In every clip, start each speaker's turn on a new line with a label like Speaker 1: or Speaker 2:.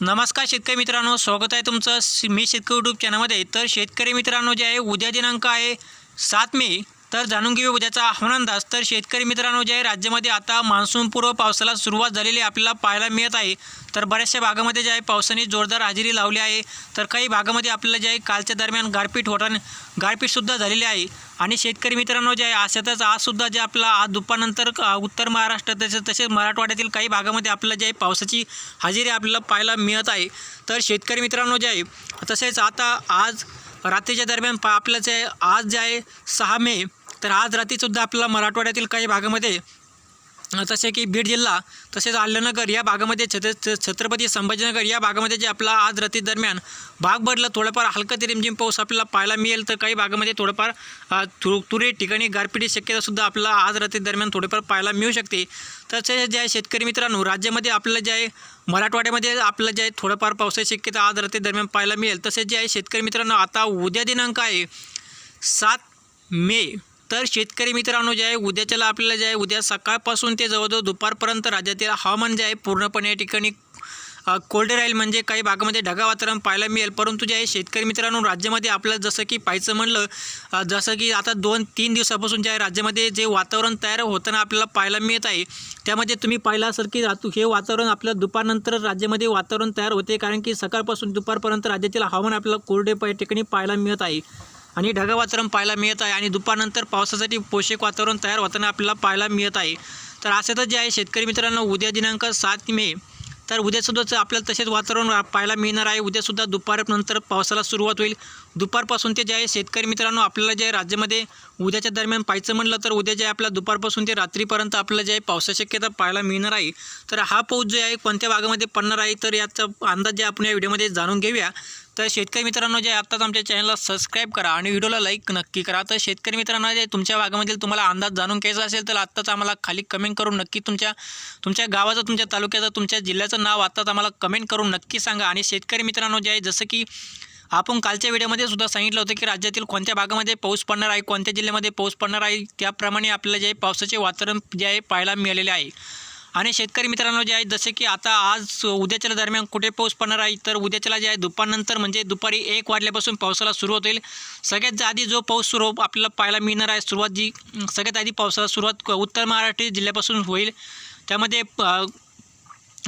Speaker 1: नमस्कार शेतकरी मित्रांनो स्वागत आहे तुमचं मी शेतकरी यूट्यूब चॅनलमध्ये तर शेतकरी मित्रांनो जे आहे उद्या दिनांक आहे सात मे. तर जाणून घेऊ उद्याचा हवामान अंदाज. तर शेतकरी मित्रांनो जे आहे राज्यामध्ये आता मान्सूनपूर्व पावसाला सुरुवात झालेली आपल्याला पाहायला मिळत आहे तर बऱ्याचशा भागामध्ये जे आहे पावसाने जोरदार हजेरी लावली आहे. तर काही भागामध्ये आपल्याला जे आहे कालच्या दरम्यान गारपीट होताना गारपीटसुद्धा झालेली आहे. आणि शेतकरी मित्रांनो जे आहे अशातच आजसुद्धा जे आपला आज दुपारनंतर उत्तर महाराष्ट्र तसेच तसेच मराठवाड्यातील काही भागामध्ये आपल्याला जे आहे पावसाची हजेरी आपल्याला पाहायला मिळत आहे. तर शेतकरी मित्रांनो जे आहे तसेच आता आज रात्रीच्या दरम्यान पा आपलं जे आहे, आज जे आहे सहा मे तर आज रात्रीसुद्धा आपल्याला मराठवाड्यातील काही भागामध्ये तसे जसे की बीड जिल्हा तसेच अल्लनगर या भागामध्ये छत छत्रपती संभाजीनगर या भागामध्ये जे आपला आज रात्री दरम्यान भाग बदला थोडंफार हलका ते रिमझिम पाऊस आपल्याला पाहायला मिळेल तर काही भागामध्ये थोडंफार तु तुरे ठिकाणी गारपिटी शक्यतासुद्धा आपल्याला आज रात्री दरम्यान थोडंफार पाहायला मिळू शकते. तसेच जे आहे शेतकरी मित्रांनो राज्यामध्ये आपलं जे आहे मराठवाड्यामध्ये आपलं जे आहे थोडंफार पावसाची शक्यता आज रात्री दरम्यान पाहायला मिळेल. तसेच जे आहे शेतकरी मित्रांनो आता उद्या दिनांक आहे सात मे. तर शेतकरी मित्रांनो जे आहे उद्याच्याला आपल्याला जे आहे उद्या सकाळपासून ते जवळजवळ दुपारपर्यंत राज्यातील हवामान जे आहे पूर्णपणे या ठिकाणी कोल्ड राहील. म्हणजे काही भागामध्ये ढगा वातावरण पाहायला मिळेल. परंतु जे आहे शेतकरी मित्रांनो राज्यामध्ये आपल्याला जसं की पाहायचं म्हणलं जसं की आता दोन तीन दिवसापासून जे आहे राज्यामध्ये जे वातावरण तयार होताना आपल्याला पाहायला मिळत आहे त्यामध्ये तुम्ही पाहिलं असेल की रातू हे वातावरण आपल्याला दुपारनंतर राज्यामध्ये वातावरण तयार होते. कारण की सकाळपासून दुपारपर्यंत राज्यातील हवामान आपल्याला कोरडे पा ठिकाणी पाहायला मिळत आहे. आणि ढगा वातावरण पाहायला मिळत आहे आणि दुपारनंतर पावसासाठी पोषक वातावरण तयार होताना आपल्याला पाहायला मिळत आहे. तर अशातच जे आहे शेतकरी मित्रांनो उद्या दिनांक सात मे. तर उद्यासुद्धा आपल्याला तसेच वातावरण पाहायला मिळणार आहे उद्यासुद्धा दुपारनंतर पावसाला सुरुवात होईल. दुपारपासून ते जे आहे शेतकरी मित्रांनो आपल्याला जे राज्यामध्ये उद्याच्या दरम्यान पाहायचं म्हटलं तर उद्या जे आहे आपल्या दुपारपासून ते रात्रीपर्यंत आपल्याला जे आहे पावसाची शक्यता पाहायला मिळणार आहे. तर हा पाऊस जो आहे कोणत्या भागामध्ये पडणार आहे तर याचा अंदाज जे आपण या व्हिडिओमध्ये जाणून घेऊया. तर शेतकरी मित्रांनो जे आहे आत्ताच आमच्या चॅनलला सबस्क्राईब करा आणि व्हिडिओला लाईक नक्की करा. तर शेतकरी मित्रांनो जे तुमच्या भागामधील तुम्हाला अंदाज जाणून घ्यायचा असेल तर आत्ताच आम्हाला खाली कमेंट करून नक्की तुमच्या तुमच्या गावाचं तुमच्या तालुक्याचं तुमच्या जिल्ह्याचं नाव आत्ताच आम्हाला कमेंट करून नक्की सांगा. आणि शेतकरी मित्रांनो जे आहे जसं की आपण कालच्या व्हिडिओमध्ये सुद्धा सांगितलं होतं की राज्यातील कोणत्या भागामध्ये पाऊस पडणार आहे कोणत्या जिल्ह्यामध्ये पाऊस पडणार आहे त्याप्रमाणे आपल्याला जे पावसाचे वातावरण जे आहे पाहायला मिळालेले आहे. आणि शेतकरी मित्रांनो जे आहे जसे की आता आज उद्याच्या दरम्यान कुठे पाऊस पडणार आहे तर उद्याच्याला जे आहे दुपारनंतर म्हणजे दुपारी एक वाजल्यापासून पावसाला सुरुवात होईल सगळ्यात आधी जो पाऊस सुरू आपल्याला पाहायला मिळणार आहे सुरुवात जी सगळ्यात आधी पावसाला सुरुवात उत्तर महाराष्ट्र जिल्ह्यापासून होईल. त्यामध्ये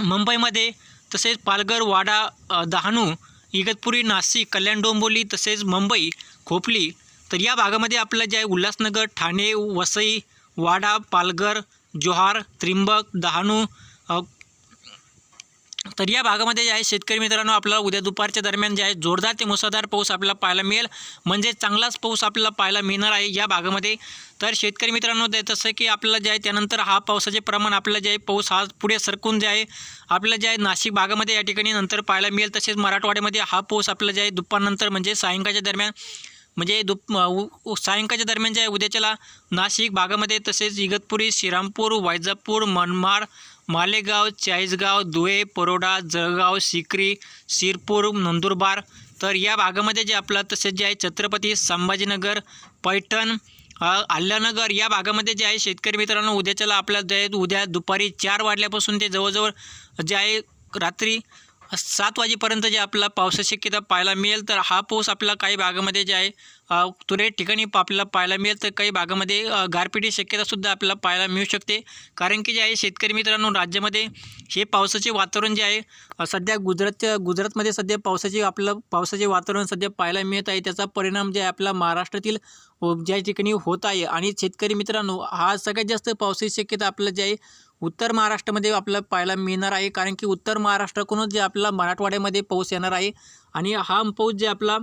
Speaker 1: मुंबईमध्ये तसेच पालघर वाडा अ, डहाणू इगतपुरी नाशिक कल्याण डोंबोली तसेच मुंबई खोपली तर या भागामध्ये आपलं जे आहे उल्हासनगर ठाणे वसई वाडा पालघर जोहार त्रिंबक डहाणू तर या भागामध्ये जे आहे शेतकरी मित्रांनो आपल्याला उद्या दुपारच्या दरम्यान जे आहे जोरदार ते मुसळधार पाऊस आपल्याला पाहायला मिळेल. म्हणजे चांगलाच पाऊस आपल्याला पाहायला मिळणार आहे या भागामध्ये. तर शेतकरी मित्रांनो ते की आपल्याला जे आहे त्यानंतर हा पावसाचे प्रमाण आपल्याला जे आहे पाऊस हा पुढे सरकून जे आहे आपल्याला जे आहे नाशिक भागामध्ये या ठिकाणी नंतर पाहायला मिळेल. तसेच मराठवाड्यामध्ये हा पाऊस आपल्याला जे आहे दुपारनंतर म्हणजे सायंकाळच्या दरम्यान म्हणजे दुप उ- सायंकाळच्या दरम्यान जे आहे उद्याच्याला नाशिक भागामध्ये तसेच इगतपुरी श्रीरामपूर वैजापूर मनमाड मालेगाव चाळीसगाव धुळे परोडा जळगाव सिकरी शिरपूर नंदुरबार. तर या भागामध्ये जे आपलं तसेच जे आहे छत्रपती संभाजीनगर पैठण आल्यानगर अल्लानगर या भागामध्ये जे आहे शेतकरी मित्रांनो उद्याच्याला आपल्या जे आहे उद्या दुपारी चार वाजल्यापासून ते जवळजवळ जे आहे रात्री सात वाजेपर्यंत जे आपला पावसाची शक्यता पाहायला मिळेल तर हा पाऊस आपला काही भागामध्ये जे आहे अ, ठिकाणी आपल्याला पाहायला मिळेल तर काही भागामध्ये गारपिटी शक्यतासुद्धा आपल्याला पाहायला मिळू शकते. कारण की जे आहे शेतकरी मित्रांनो राज्यामध्ये हे पावसाचे वातावरण जे आहे सध्या गुजरातच्या गुजरातमध्ये सध्या पावसाचे आपलं पावसाचे वातावरण सध्या पाहायला मिळत आहे. त्याचा परिणाम जे आहे आपला महाराष्ट्रातील ज्या ठिकाणी होत आहे. आणि शेतकरी मित्रांनो हा सगळ्यात जास्त पावसाची शक्यता आपलं जे आहे उत्तर महाराष्ट्रामध्ये आपल्याला पाहायला मिळणार आहे. कारण की उत्तर महाराष्ट्राकडूनच जे आपला मराठवाड्यामध्ये पाऊस येणार आहे. आणि हा पाऊस जे आपला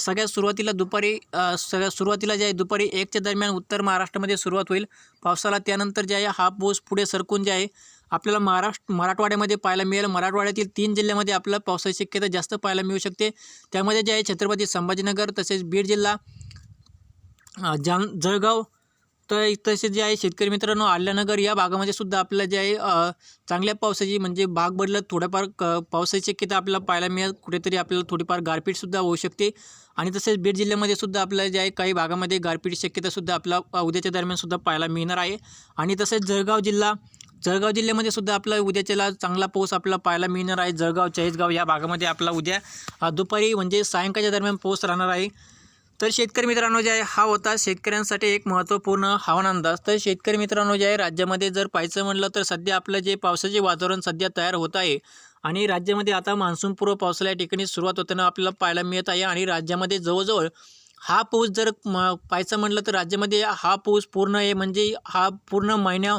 Speaker 1: सगळ्यात सुरुवातीला दुपारी सगळ्या सगळ्यात सुरुवातीला जे आहे दुपारी एकच्या दरम्यान उत्तर महाराष्ट्रामध्ये सुरुवात होईल. पावसाला त्यानंतर जे आहे हा पाऊस पुढे सरकून जे आहे आपल्याला महाराष्ट्र मराठवाड्यामध्ये पाहायला मिळेल. मराठवाड्यातील तीन जिल्ह्यामध्ये आपल्याला पावसाची शक्यता जास्त पाहायला मिळू शकते. त्यामध्ये जे आहे छत्रपती संभाजीनगर तसेच बीड जिल्हा जाम जळगाव तर तसेच जे आहे शेतकरी मित्रांनो आल्यानगर या भागामध्ये सुद्धा आपल्याला जे आहे चांगल्या पावसाची म्हणजे भाग बदलत थोडंफार क पावसाची शक्यता आपल्याला पाहायला मिळेल. कुठेतरी आपल्याला थोडीफार गारपीटसुद्धा होऊ शकते. आणि तसेच बीड जिल्ह्यामध्ये सुद्धा आपल्याला जे आहे काही भागामध्ये गारपीट शक्यतासुद्धा आपला उद्याच्या दरम्यानसुद्धा पाहायला मिळणार आहे. आणि तसेच जळगाव जिल्हा जळगाव जिल्ह्यामध्ये सुद्धा आपला उद्याच्याला चांगला पाऊस आपल्याला पाहायला मिळणार आहे. जळगाव चाळीसगाव या भागामध्ये आपला उद्या दुपारी म्हणजे सायंकाळच्या दरम्यान पाऊस राहणार आहे. तर शेतकरी मित्रांनो जे आहे हा होता शेतकऱ्यांसाठी एक महत्त्वपूर्ण हवामान अंदाज. तर शेतकरी मित्रांनो जे आहे राज्यामध्ये जर पाहायचं म्हटलं तर सध्या आपलं जे पावसाचे वातावरण सध्या तयार होत आहे आणि राज्यामध्ये आता मान्सूनपूर्व पावसाला या ठिकाणी सुरुवात होताना आपल्याला पाहायला मिळत आहे आणि राज्यामध्ये जवळजवळ हा पाऊस जर म पाहायचं म्हटलं तर राज्यामध्ये हा पाऊस पूर्ण आहे म्हणजे हा पूर्ण महिन्या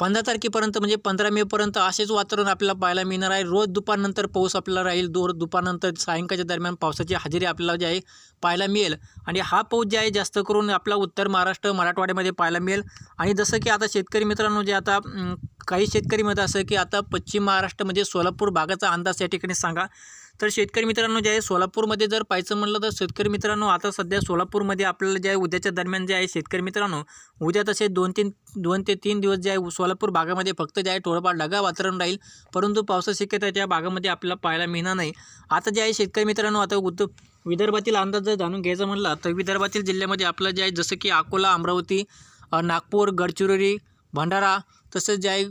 Speaker 1: पंधरा तारखेपर्यंत म्हणजे पंधरा मेपर्यंत असेच वातावरण आपल्याला पाहायला मिळणार आहे. रोज दुपारनंतर पाऊस आपल्याला राहील. दोर दुपारनंतर सायंकाळच्या दरम्यान पावसाची हजेरी आपल्याला जे आहे पाहायला मिळेल. आणि हा पाऊस जे आहे जास्त करून आपला उत्तर महाराष्ट्र मराठवाड्यामध्ये पाहायला मिळेल. आणि जसं की आता शेतकरी मित्रांनो जे आता काही शेतकरी म्हणत असं की आता पश्चिम महाराष्ट्र म्हणजे सोलापूर भागाचा अंदाज या ठिकाणी सांगा. तर शेतकरी मित्रांनो जे आहे सोलापूरमध्ये जर पाहायचं म्हणलं तर शेतकरी मित्रांनो आता सध्या सोलापूरमध्ये आपल्याला जे आहे उद्याच्या दरम्यान जे आहे शेतकरी मित्रांनो उद्या तसे दोन तीन दोन ते तीन दिवस जे आहे सोलापूर भागामध्ये फक्त जे आहे थोडंफार ढगा वातावरण राहील. परंतु पावसाची शक्यता त्या भागामध्ये आपल्याला पाहायला मिळणार नाही. आता जे आहे शेतकरी मित्रांनो आता उद विदर्भातील अंदाज जर जाणून घ्यायचा म्हणला तर विदर्भातील जिल्ह्यामध्ये आपलं जे आहे जसं की अकोला अमरावती नागपूर गडचिरोली भंडारा तसंच जे आहे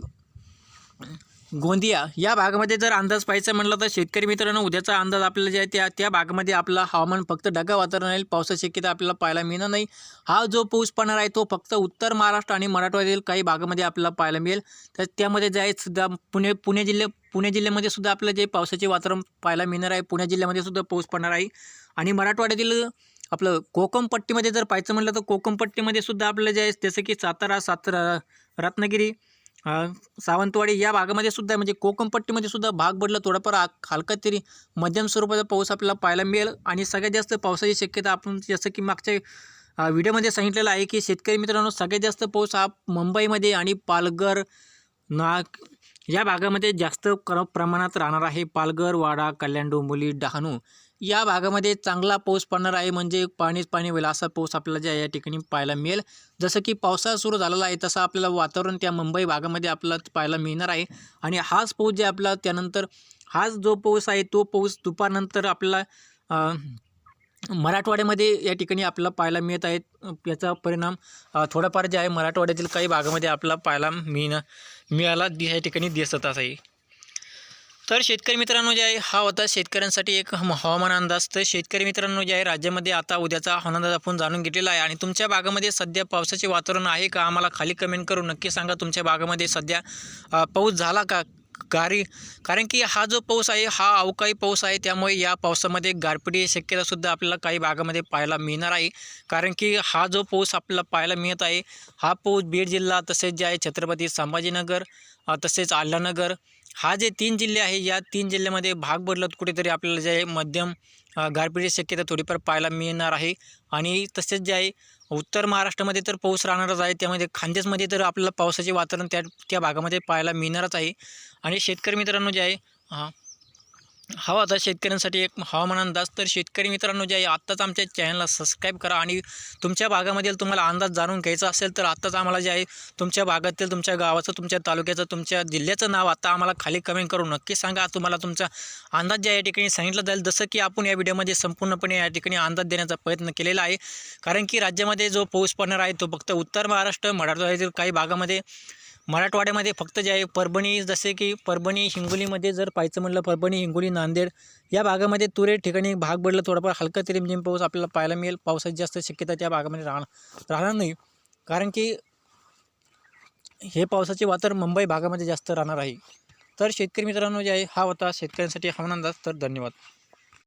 Speaker 1: गोंदिया या भागामध्ये जर अंदाज पाहायचा म्हटलं तर शेतकरी मित्रांनो उद्याचा अंदाज आपल्याला जे आहे त्या त्या भागामध्ये आपला हवामान फक्त ढगा वातावरण राहील. पावसाची शक्यता आपल्याला पाहायला मिळणार नाही. हा जो पाऊस पडणार आहे तो फक्त उत्तर महाराष्ट्र आणि मराठवाड्यातील काही भागामध्ये आपल्याला पाहायला मिळेल. तर त्यामध्ये जे आहे सुद्धा पुणे पुणे जिल्ह्या पुणे जिल्ह्यामध्ये सुद्धा आपलं जे पावसाचे वातावरण पाहायला मिळणार आहे. पुणे जिल्ह्यामध्ये सुद्धा पाऊस पडणार आहे. आणि मराठवाड्यातील आपलं कोकमपट्टीमध्ये जर पाहायचं म्हटलं तर कोकमपट्टीमध्ये सुद्धा आपलं जे आहे जसं की सातारा सातारा रत्नागिरी सावंतवाडी या भागामध्ये सुद्धा म्हणजे कोकणपट्टीमध्ये सुद्धा भाग बदला थोडाफार हलका तरी मध्यम स्वरूपाचा पाऊस आपल्याला पाहायला मिळेल. आणि सगळ्यात जास्त पावसाची शक्यता आपण जसं की मागच्या व्हिडिओमध्ये सांगितलेलं आहे की शेतकरी मित्रांनो सगळ्यात जास्त पाऊस हा मुंबईमध्ये आणि पालघर नाग या भागामध्ये जास्त कर प्रमाणात राहणार आहे. पालघर वाडा कल्याण डोंबोली डहाणू या भागामध्ये चांगला पाऊस पडणार आहे म्हणजे पाणीच पाणी होईल असा पाऊस आपल्याला ज्या या ठिकाणी पाहायला मिळेल. जसं की पावसाळा सुरू झालेला आहे तसं आपल्याला वातावरण त्या मुंबई भागामध्ये आपल्याला पाहायला मिळणार आहे. आणि हाच पाऊस जे आपला त्यानंतर हाच जो पाऊस आहे तो पाऊस दुपारनंतर आपल्याला मराठवाड्यामध्ये या ठिकाणी आपल्याला पाहायला मिळत आहे. याचा परिणाम थोडाफार जे आहे मराठवाड्यातील काही भागामध्ये आपल्याला पाहायला मिळणं मिळाला या ठिकाणी दिसत आहे. तर शेतकरी मित्रांनो जे आहे हा होता शेतकऱ्यांसाठी एक हवामान अंदाज. तर शेतकरी मित्रांनो जे आहे राज्यामध्ये आता उद्याचा हवामान अंदाज आपण जाणून घेतलेला आहे. आणि तुमच्या भागामध्ये सध्या पावसाचे वातावरण आहे का? आम्हाला खाली कमेंट करून नक्की सांगा. तुमच्या भागामध्ये सध्या पाऊस झाला का? गारी कारण की हा जो पाऊस आहे हा अवकाळी पाऊस आहे त्यामुळे या पावसामध्ये गारपिटी शक्यतासुद्धा आपल्याला काही भागामध्ये पाहायला मिळणार आहे. कारण की हा जो पाऊस आपल्याला पाहायला मिळत आहे हा पाऊस बीड जिल्हा तसेच जे आहे छत्रपती संभाजीनगर तसेच आल्हानगर हा जे तीन जिल्हे आहे या तीन जिल्ह्यामध्ये भाग बदलत कुठेतरी आपल्याला जे आहे मध्यम गारपिटीची शक्यता थोडीफार पाहायला मिळणार आहे. आणि तसेच जे आहे उत्तर महाराष्ट्रामध्ये तर पाऊस राहणारच आहे. त्यामध्ये खानदेशमध्ये तर आपल्याला पावसाचे वातावरण त्या त्या भागामध्ये पाहायला मिळणारच आहे. आणि शेतकरी मित्रांनो जे आहे हा हवा आता शेतकऱ्यांसाठी एक हवामान अंदाज. तर शेतकरी मित्रांनो जे आहे आत्ताच आमच्या चॅनलला सबस्क्राईब करा आणि तुमच्या भागामधील तुम्हाला अंदाज जाणून घ्यायचा असेल तर आत्ताच आम्हाला जे आहे तुमच्या भागातील तुमच्या गावाचं तुमच्या तालुक्याचं तुमच्या जिल्ह्याचं नाव आता आम्हाला खाली कमेंट करून नक्की सांगा. तुम्हाला तुमचा अंदाज जे या ठिकाणी सांगितला जाईल. जसं की आपण या व्हिडिओमध्ये संपूर्णपणे या ठिकाणी अंदाज देण्याचा प्रयत्न केलेला आहे. कारण की राज्यामध्ये जो पाऊस पडणार आहे तो फक्त उत्तर महाराष्ट्र मराठवाड्यातील काही भागामध्ये मराठवाड्यामध्ये फक्त जे आहे परभणी जसे की परभणी हिंगोलीमध्ये जर पाहायचं म्हटलं परभणी हिंगोली नांदेड या भागामध्ये तुरे ठिकाणी भाग पडलं थोडाफार हलका तरी रिमझिम पाऊस आपल्याला पाहायला मिळेल. पावसाची जास्त शक्यता त्या भागामध्ये राहणार राहणार नाही. कारण की हे पावसाचे वातावरण मुंबई भागामध्ये जास्त राहणार आहे. तर शेतकरी मित्रांनो जे आहे हा होता शेतकऱ्यांसाठी हवामान अंदाज तर धन्यवाद.